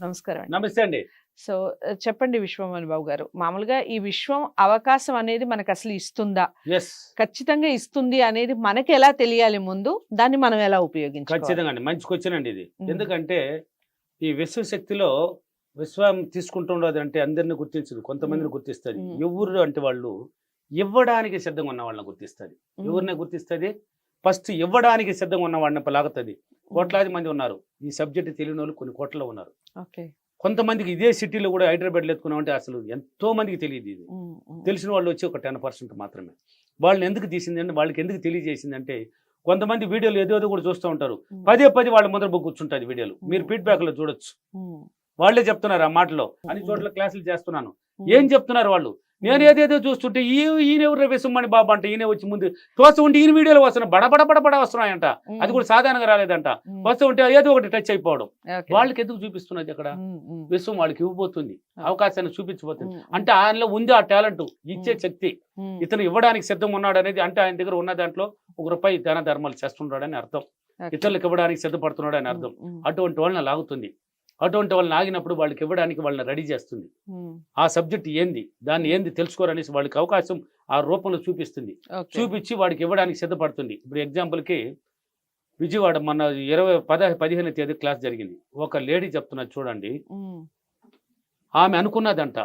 నమస్కారం నమస్తే అండి. సో చెప్పండి విశ్వమణి బాబు గారు. మామూలుగా ఈ విశ్వం అవకాశం అనేది మనకు అసలు ఇస్తుందా? ఖచ్చితంగా ఇస్తుంది అనేది మనకి ఎలా తెలియాలి ముందు? దాన్ని మనం ఎలా ఉపయోగించాలి ఖచ్చితంగా అండి. మంచి క్వశ్చన్ అండి ఇది. ఎందుకంటే ఈ విశ్వశక్తిలో విశ్వం తీసుకుంటుండదు అంటే అందరిని గుర్తించదు. కొంతమందిని. గుర్తిస్తుంది. ఎవరు అంటే వాళ్ళు ఇవ్వడానికి సిద్ధంగా ఉన్న వాళ్ళని గుర్తిస్తుంది. ఎవరిని గుర్తిస్తుంది? ఫస్ట్ ఇవ్వడానికి సిద్ధంగా ఉన్న వాళ్ళని లాగుతుంది. కోట్లాది మంది ఉన్నారు. ఈ సబ్జెక్ట్ తెలియని వాళ్ళు కొన్ని కోట్లలో ఉన్నారు. కొంతమందికి ఇదే సిటీలో కూడా హైదరాబాద్లో ఎత్తుకున్నామంటే అసలు ఎంతో మందికి తెలియదు ఇది. తెలిసిన వాళ్ళు వచ్చి ఒక టెన్ పర్సెంట్ మాత్రమే. వాళ్ళని ఎందుకు తీసింది అంటే వాళ్ళకి ఎందుకు తెలియజేసింది అంటే కొంతమంది వీడియోలు ఏదో ఏదో కూడా చూస్తూ ఉంటారు. పదే పది వాళ్ళ ముందర బుక్ కూర్చుంటుంది వీడియోలు. మీరు ఫీడ్బ్యాక్లో చూడొచ్చు. వాళ్ళే చెప్తున్నారు ఆ మాటలో. అన్ని చోట్ల క్లాసులు చేస్తున్నాను. ఏం చెప్తున్నారు వాళ్ళు? నేను ఏదేదో చూస్తుంటే ఈ ఈయన ఎవరు విసుమ్మని బాబా అంటే ఈయన వచ్చి ముందు తోస్తూ ఉంటే ఈయన వీడియోలు వస్తున్నాయి బడబడ బడబడ వస్తున్నాయంట. అది కూడా సాధారణంగా రాలేదంట. వస్తూ ఉంటే ఏదో ఒకటి టచ్ అయిపోవడం. వాళ్ళకి ఎందుకు చూపిస్తున్నది అక్కడ? విశ్వం వాళ్ళకి ఇవ్వబోతుంది అవకాశాన్ని చూపించబోతుంది. అంటే ఆయనలో ఉంది ఆ టాలెంట్ ఇచ్చే శక్తి. ఇతను ఇవ్వడానికి సిద్ధంగా ఉన్నాడు అనేది అంటే ఆయన దగ్గర ఉన్న దాంట్లో ఒక రూపాయి దాన ధర్మాలు చేస్తున్నాడని అర్థం. ఇతరులకు ఇవ్వడానికి సిద్ధపడుతున్నాడు అని అర్థం. అటువంటి వాళ్ళని లాగుతుంది. అటువంటి వాళ్ళని ఆగినప్పుడు వాళ్ళకి ఇవ్వడానికి వాళ్ళని రెడీ చేస్తుంది. ఆ సబ్జెక్ట్ ఏంది? దాన్ని ఏంది తెలుసుకోరనేసి వాళ్ళకి అవకాశం ఆ రూపంలో చూపిస్తుంది. చూపించి వాడికి ఇవ్వడానికి సిద్ధపడుతుంది. ఇప్పుడు ఎగ్జాంపుల్కి విజయవాడ మొన్న ఇరవై పద పదిహేను తేదీ క్లాస్ జరిగింది. ఒక లేడీ చెప్తున్నది చూడండి. ఆమె అనుకున్నదంట.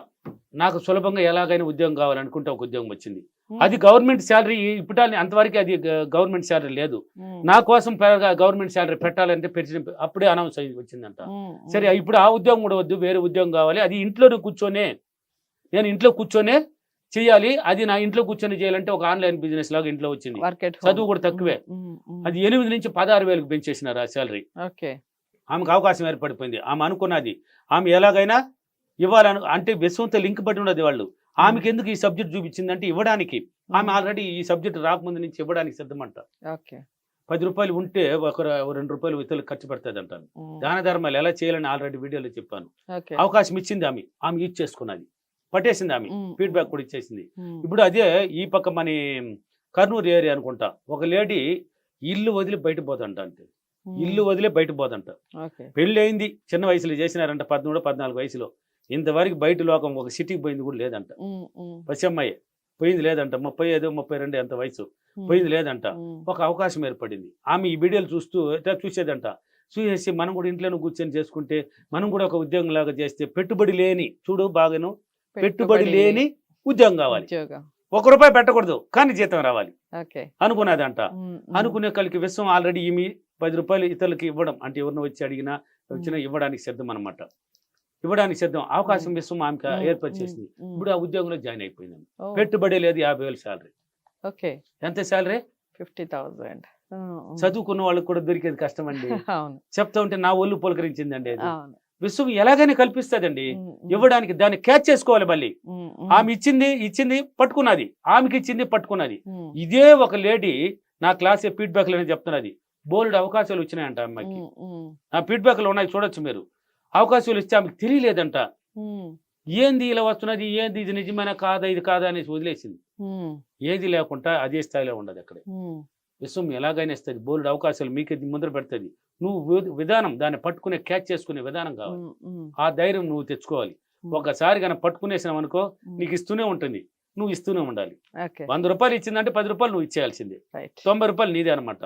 నాకు సులభంగా ఎలాగైనా ఉద్యోగం కావాలనుకుంటే ఒక ఉద్యోగం వచ్చింది. అది గవర్నమెంట్ శాలరీ ఇప్పటాలని అంతవరకు అది గవర్నమెంట్ శాలరీ లేదు. నా కోసం గవర్నమెంట్ శాలరీ పెట్టాలంటే పెంచిన అప్పుడే అనౌన్స్ అయ్యి వచ్చిందంట. సరే ఇప్పుడు ఆ ఉద్యోగం కూడా వద్దు వేరే ఉద్యోగం కావాలి. అది ఇంట్లోనే కూర్చొనే నేను ఇంట్లో కూర్చొనే చేయాలి. అది నా ఇంట్లో కూర్చొని చేయాలంటే ఒక ఆన్లైన్ బిజినెస్ లాగా ఇంట్లో వచ్చింది. చదువు కూడా తక్కువే. అది ఎనిమిది నుంచి పదహారు వేలకు పెంచేసినారు ఆ శాలరీ. ఆమెకు అవకాశం ఏర్పడిపోయింది. ఆమె అనుకున్నది. ఆమె ఎలాగైనా ఇవ్వాలను అంటే విశ్వంతో లింక్ పడి ఉన్నది వాళ్ళు. ఆమెకి ఎందుకు ఈ సబ్జెక్ట్ చూపించిందంటే ఇవ్వడానికి. ఆమె ఆల్రెడీ ఈ సబ్జెక్ట్ రాకముందు నుంచి ఇవ్వడానికి సిద్ధమంట. పది రూపాయలు ఉంటే ఒక రెండు రూపాయలు ఇతరులకు ఖర్చు పెడుతుంది అంటాను దాన ధర్మాలు ఎలా చేయాలని ఆల్రెడీ వీడియోలో చెప్పాను. అవకాశం ఇచ్చింది ఆమె. ఆమె యూజ్ చేసుకున్నది. పట్టేసింది ఆమె. ఫీడ్బ్యాక్ కూడా ఇచ్చేసింది. ఇప్పుడు అదే ఈ పక్క మన కర్నూలు ఏరియా అనుకుంటా. ఒక లేడీ ఇల్లు వదిలి బయట పోదంట అంటే ఇల్లు వదిలే బయట పోదంట. పెళ్ళి అయింది చిన్న వయసులో చేసినారంట. పదమూడు పద్నాలుగు వయసులో. ఇంతవరకు బయట లోకం ఒక సిటీకి పోయింది కూడా లేదంట. పచ్చమ్మాయి పోయింది లేదంట. ముప్పై ఐదు ముప్పై రెండు ఎంత వయసు? పోయింది లేదంట. ఒక అవకాశం ఏర్పడింది. ఆమె ఈ వీడియోలు చూస్తూ చూసేదంట. చూసేసి మనం కూడా ఇంట్లోనే కూర్చొని చేసుకుంటే మనం కూడా ఒక ఉద్యోగం లాగా చేస్తే పెట్టుబడి లేని చూడు బాగాను పెట్టుబడి లేని ఉద్యోగం కావాలి. ఒక రూపాయి పెట్టకూడదు కానీ జీతం రావాలి. అనుకున్నదంట. అనుకునే కలికి విశ్వం ఆల్రెడీ ఈమె పది రూపాయలు ఇతరులకి ఇవ్వడం. అంటే ఎవరిని వచ్చి అడిగినా వచ్చినా ఇవ్వడానికి సిద్ధం అనమాట ఇవ్వడానికి సిద్ధం. అవకాశం విశ్వం ఆమెకి ఏర్పాటు చేసింది ఇప్పుడు ఆ ఉద్యోగంలో జాయిన్ అయిపోయింది పెట్టుబడి లేదు యాభై వేలు శాలరీ. ఓకే. ఎంత శాలరీ? ఫిఫ్టీ థౌసండ్ చదువుకున్న వాళ్ళకి కూడా దొరికేది కష్టం అండి చెప్తా ఉంటే నా ఒళ్ళు పులకరించిందండి అది. అవును. విశ్వం ఎలాగైనా కల్పిస్తుందండి. ఇవ్వడానికి దాన్ని క్యాచ్ చేసుకోవాలి మళ్ళీ. ఆమె ఇచ్చింది ఇచ్చింది పట్టుకున్నది. ఆమెకి ఇచ్చింది పట్టుకున్నది. ఇదే ఒక లేడీ నా క్లాస్ ఫీడ్బ్యాక్లోనే చెప్తున్నది. బోల్డ్ అవకాశాలు వచ్చినాయంట అమ్మాయికి. నా ఫీడ్బ్యాక్లో ఉన్నాయి చూడొచ్చు మీరు. అవకాశాలు ఇస్తే ఆమెకు తెలియలేదంట. ఏంది ఇలా వస్తున్నది? ఏంది ఇది నిజమైన? కాదా? ఇది కాదా? అనేసి వదిలేసింది. ఏది లేకుండా అదే స్థాయిలో ఉండదు అక్కడ. విశ్వం ఎలాగైనా ఇస్తుంది. బోల్డ్ అవకాశాలు మీకు ముందర పెడుతుంది. నువ్వు విధానం దాన్ని పట్టుకునే క్యాచ్ చేసుకునే విధానం కావాలి. ఆ ధైర్యం నువ్వు తెచ్చుకోవాలి. ఒకసారి కానీ పట్టుకునేసినావు అనుకో నీకు ఇస్తూనే ఉంటుంది. నువ్వు ఇస్తూనే ఉండాలి. వంద రూపాయలు ఇచ్చిందంటే పది రూపాయలు నువ్వు ఇచ్చేయాల్సిందే. తొంభై రూపాయలు నీదే అనమాట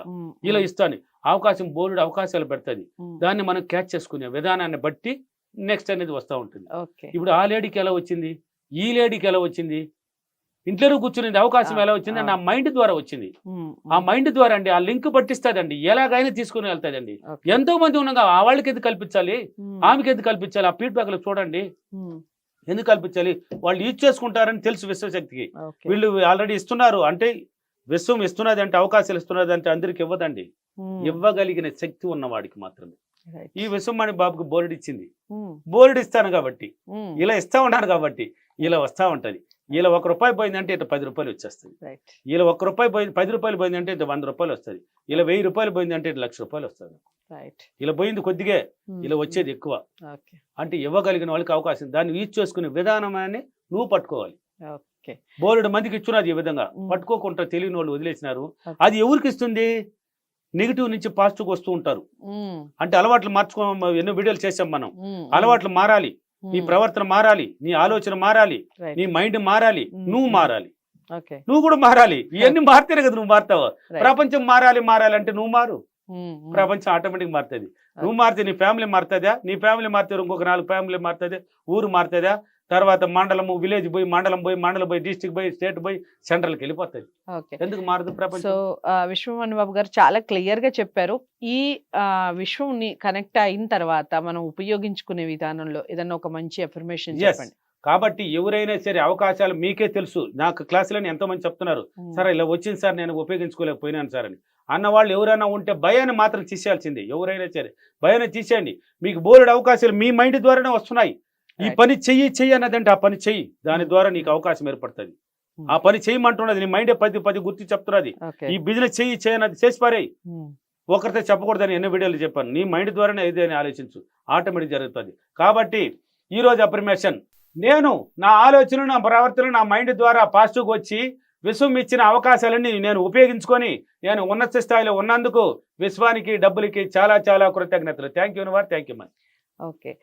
ఇలా ఇస్తాను. అవకాశం బోల్డ్ అవకాశాలు పెడుతుంది. దాన్ని మనం క్యాచ్ చేసుకునే విధానాన్ని బట్టి నెక్స్ట్ అనేది వస్తూ ఉంటుంది. ఇప్పుడు ఆ లేడీకి ఎలా వచ్చింది? ఈ లేడీకి ఎలా వచ్చింది? ఇంట్లోనే కూర్చునేది అవకాశం ఎలా వచ్చింది? నా మైండ్ ద్వారా వచ్చింది. ఆ మైండ్ ద్వారా అండి ఆ లింక్ పట్టిస్తుందండి. ఎలాగైనా తీసుకుని వెళ్తాదండి. ఎంతో మంది ఉండగా ఆ వాళ్ళకి ఎందుకు కల్పించాలి? ఆమెకి ఎందుకు కల్పించాలి? ఆ ఫీడ్బ్యాక్లో చూడండి ఎందుకు కల్పించాలి? వాళ్ళు యూజ్ చేసుకుంటారని తెలుసు విశ్వశక్తికి. వీళ్ళు ఆల్రెడీ ఇస్తున్నారు. అంటే విశ్వం ఇస్తున్నది అంటే అవకాశాలు ఇస్తున్నది అంటే అందరికి ఇవ్వదండి. ఇవ్వగలిగిన శక్తి ఉన్నవాడికి మాత్రమే. ఈ విశ్వమణి బాబుకి బోర్డు ఇచ్చింది బోర్డు ఇస్తాను కాబట్టి ఇలా ఇస్తా ఉన్నాను కాబట్టి ఇలా వస్తా ఉంటది. ఇలా ఒక రూపాయి పోయిందంటే ఇట్లా పది రూపాయలు వచ్చేస్తుంది ఇలా ఒక్క రూపాయి పోయింది పది రూపాయలు పోయిందంటే ఇట్లా వంద రూపాయలు వస్తుంది ఇలా వెయ్యి రూపాయలు పోయిందంటే ఇట్లా లక్ష రూపాయలు వస్తుంది ఇలా పోయింది కొద్దిగా ఇలా వచ్చేది ఎక్కువ. అంటే ఇవ్వగలిగిన వాళ్ళకి అవకాశం దాన్ని యూజ్ చేసుకునే విధానమని నువ్వు పట్టుకోవాలి. బోలెడు మందికి ఇచ్చున్నది ఈ విధంగా. మ్మ్. పట్టుకోకుండా తెలియని వాళ్ళు వదిలేసినారు. అది ఎవరికి ఇస్తుంది? నెగిటివ్ నుంచి పాజిటివ్ వస్తూ ఉంటారు. ఉమ్, అంటే అలవాట్లు మార్చుకో ఎన్నో వీడియోలు చేసాం మనం. అలవాట్లు మారాలి. నీ ప్రవర్తన మారాలి నీ ఆలోచన మారాలి. నీ మైండ్ మారాలి ఉమ్, నువ్వు ఉమ్. మారాలి. నువ్వు కూడా మారాలి. ఇవన్నీ మారితేనే కదా నువ్వు మారుతావు. ప్రపంచం మారాలి మారాలి అంటే నువ్వు మారు. ప్రపంచం ఆటోమేటిక్ మారుతుంది. నువ్వు మారితే నీ ఫ్యామిలీ మారుతుందా? నీ ఫ్యామిలీ మారితే ఇంకొక నాలుగు ఫ్యామిలీ మారుతుంది? ఊరు మారుతుందా? తర్వాత మండలము విలేజ్ పోయి మండలం పోయి మండలం పోయి డిస్టిక్ పోయి స్టేట్ పోయి సెంట్రల్కి వెళ్ళిపోతుంది. ఎందుకు మారదు సో ప్రపంచం విశ్వమన్ బాబు గారు చాలా క్లియర్గా చెప్పారు. ఈ విశ్వంని కనెక్ట్ అయిన తర్వాత మనం ఉపయోగించుకునే విధానంలో ఏదన్నా ఒక మంచి అఫర్మేషన్. చెప్పండి. కాబట్టి ఎవరైనా సరే అవకాశాలు మీకే తెలుసు. నాకు క్లాసులని ఎంతో మంది చెప్తున్నారు సార్ ఇలా వచ్చింది సార్ నేను ఉపయోగించుకోలేకపోయినాను సార్ అని. అన్న వాళ్ళు ఎవరైనా ఉంటే భయాన్ని మాత్రం తీసేయాల్సిందే. ఎవరైనా సరే భయాన్ని తీసేయండి. మీకు బోలెడు అవకాశాలు మీ మైండ్ ద్వారానే వస్తున్నాయి. ఈ. పని చెయ్యి చెయ్యి అన్నదంటే ఆ పని చెయ్యి. దాని ద్వారా నీకు అవకాశం ఏర్పడుతుంది. Hmm. ఆ పని చేయమంటున్నది నీ మైండే పది పది గుర్తు చెప్తున్నది. ఈ బిజినెస్ చెయ్యి చేయనది చేసి పారేయి. ఉమ్, ఒకరితో చెప్పకూడదని ఎన్నో వీడియోలు చెప్పాను. నీ మైండ్ ద్వారానే ఏదైనా ఆలోచించు. ఆటోమేటిక్ జరుగుతుంది. కాబట్టి ఈ రోజు అప్రిమేషన్. నేను నా ఆలోచన నా ప్రవర్తన నా మైండ్ ద్వారా పాజిటివ్గా వచ్చి విశ్వం ఇచ్చిన అవకాశాలన్నీ నేను ఉపయోగించుకొని నేను ఉన్నత స్థాయిలో ఉన్నందుకు విశ్వానికి డబ్బులకి చాలా చాలా కృతజ్ఞతలు. థ్యాంక్ యూ వారు thank you much okay